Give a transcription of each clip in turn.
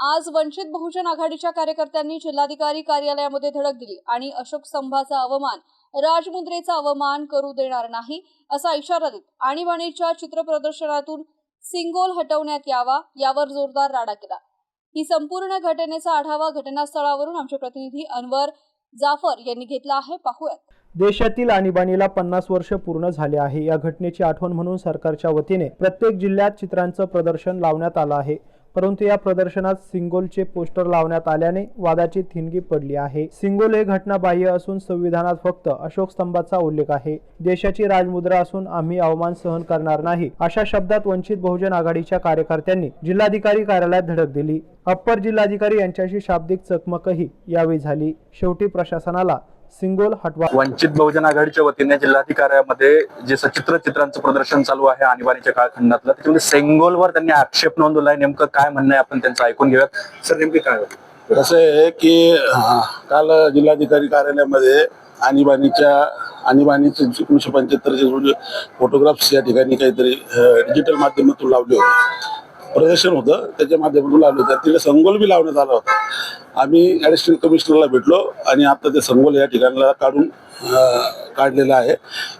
आज वंचित बहुजन आघाडीच्या कार्यकर्त्यांनी जिल्हाधिकारी कार्यालयामध्ये धडक दिली आणि अशोक स्तंभाचा अवमान राजमुद्रेचा अवमान करू देणार नाही असा इशारा देत आणीबाणीच्या चित्रप्रदर्शनातून सिंगोल हटवण्यात यावा यावर जोरदार राडा केला. ही संपूर्ण घटनेचा आढावा घटनास्थळावरून आमचे प्रतिनिधी अनवर जाफर यांनी घेतला आहे. पाहूयात. देशातील आणीबाणीला पन्नास वर्ष पूर्ण झाले आहे. या घटनेची आठवण म्हणून सरकारच्या वतीने प्रत्येक जिल्ह्यात चित्रांचं प्रदर्शन लावण्यात आलं आहे. परंतु या प्रदर्शनात सिंगोलचे पोस्टर लावण्यात आल्याने वादाची थिणगी पडली आहे. सिंगोल हे घटनाबाह्य असून संविधानात फक्त अशोक स्तंभाचा उल्लेख आहे. देशाची राजमुद्रा असून आम्ही अवमान सहन करणार नाही अशा शब्दात वंचित बहुजन आघाडीच्या कार्यकर्त्यांनी जिल्हाधिकारी कार्यालयात धडक दिली. अप्पर जिल्हाधिकारी यांच्याशी शाब्दिक चकमकही यावेळी झाली. शेवटी प्रशासनाला सिंगोल हटवा. वंचित बहुजन आघाडीच्या वतीने जिल्हाधिकाऱ्यामध्ये जे सचित्र चित्रांचं प्रदर्शन चालू आहे आणीबाणीच्या काळखंडातलं त्याच्यामध्ये सेंगोलवर त्यांनी आक्षेप नोंदवलाय नेमकं काय म्हणणं आहे आपण त्यांचं ऐकून घेऊयात. सर नेमके काय होतं? कसं आहे की काल जिल्हाधिकारी कार्यालयामध्ये आणीबाणीच्या आणीबाणीचे एकोणीशे पंच्याहत्तरचे फोटोग्राफ्स या ठिकाणी काहीतरी डिजिटल माध्यमातून लावले होते. प्रदर्शन होतं. त्याच्या माध्यमातून लावलं होतं. तिकडे संगोल बी लावण्यात आला होता. आम्ही ॲडिशनल कमिशनरला भेटलो आणि आता ते संगोल या ठिकाणाला काढून काढलेलं आहे.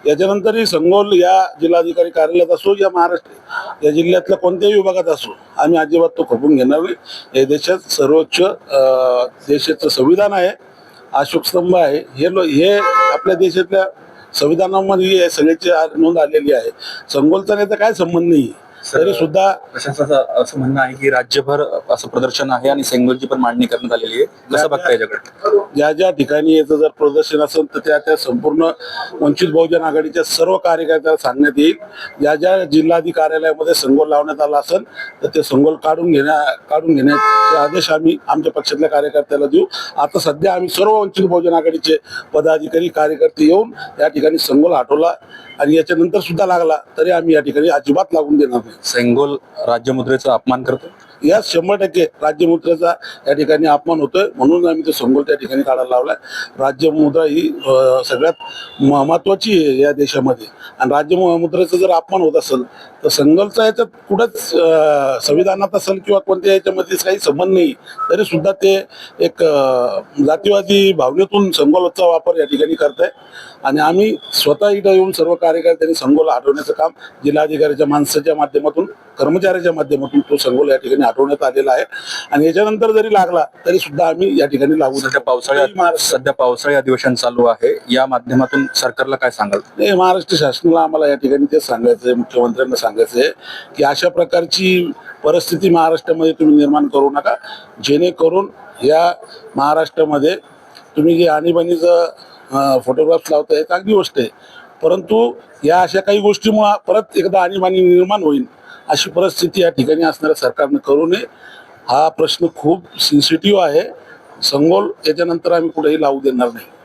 याच्यानंतरही संगोल या जिल्हाधिकारी कार्यालयात असो या महाराष्ट्र या जिल्ह्यातल्या कोणत्याही विभागात असो आम्ही अजिबात तो खपून घेणार नाही. हे देशात सर्वोच्च देशाचं संविधान आहे. अशोक स्तंभ आहे. हे लो हे आपल्या देशातल्या संविधानामध्ये सगळ्याची नोंद आलेली आहे. संगोलचा तर काय संबंध नाही. तरी सुद्धा प्रशासनाचं असं म्हणणं आहे की राज्यभर असं प्रदर्शन आहे आणि सेंगोलची पण मांडणी करण्यात आलेली आहे. कसं बघता याच्याकडे? ज्या ज्या ठिकाणी याचं जर प्रदर्शन असेल तर त्या त्या संपूर्ण वंचित बहुजन आघाडीच्या सर्व कार्यकर्त्याला सांगण्यात येईल. ज्या ज्या जिल्हाधिकारी कार्यालयामध्ये संगोल लावण्यात आला असेल तर ते संगोल काढून घेण्या काढून घेण्याचे आदेश आम्ही आमच्या पक्षातल्या कार्यकर्त्याला देऊ. आता सध्या आम्ही सर्व वंचित बहुजन आघाडीचे पदाधिकारी कार्यकर्ते येऊन या ठिकाणी संगोल हटवला आणि याच्यानंतर सुद्धा लागला तरी आम्ही या ठिकाणी अजिबात लागून देणार सेंगोल राज्यमुद्रेचा अपमान करतो. या शंभर टक्के राज्यमुद्रेचा या ठिकाणी अपमान होतोय. म्हणून आम्ही तो संगोल त्या ठिकाणी काढायला लावलाय. राज्यमुद्रा ही सगळ्यात महत्वाची आहे या देशामध्ये. आणि राज्यमुद्रेचा जर अपमान होत असेल तर संगलचा याच्यात कुठंच संविधानात असेल किंवा कोणत्या याच्यामध्ये काही संबंध नाही तरी सुद्धा ते एक जातीवादी भावनेतून संगोलचा वापर या ठिकाणी करताय. आणि आम्ही स्वतः इथं येऊन सर्व कार्यकर्त्यांनी संगोल हटवण्याचं काम जिल्हाधिकाऱ्याच्या माणसाच्या माध्यमातून कर्मचाऱ्याच्या माध्यमातून तो संगोल या ठिकाणी हटवण्यात आलेला आहे. आणि याच्यानंतर जरी लागला तरी सुद्धा आम्ही या ठिकाणी लागू सध्या पावसाळ्यात सध्या पावसाळी अधिवेशन चालू आहे. या माध्यमातून सरकारला काय सांगाल? नाही महाराष्ट्र शासनाला आम्हाला या ठिकाणी तेच सांगायचं आहे मुख्यमंत्र्यांना सांगायचं आहे की अशा प्रकारची परिस्थिती महाराष्ट्रामध्ये तुम्ही निर्माण करू नका. जेणेकरून या महाराष्ट्रामध्ये तुम्ही जे आणीबाणीचं फोटोग्राफ्स लावताय चांगली गोष्ट आहे. परंतु या अशा काही गोष्टीमुळे परत एकदा आणीबाणी निर्माण होईल अशी परिस्थिती या ठिकाणी असणाऱ्या सरकारनं करू नये. हा प्रश्न खूप सेन्सिटिव्ह आहे. संगोल याच्यानंतर आम्ही कुठेही लावू देणार नाही.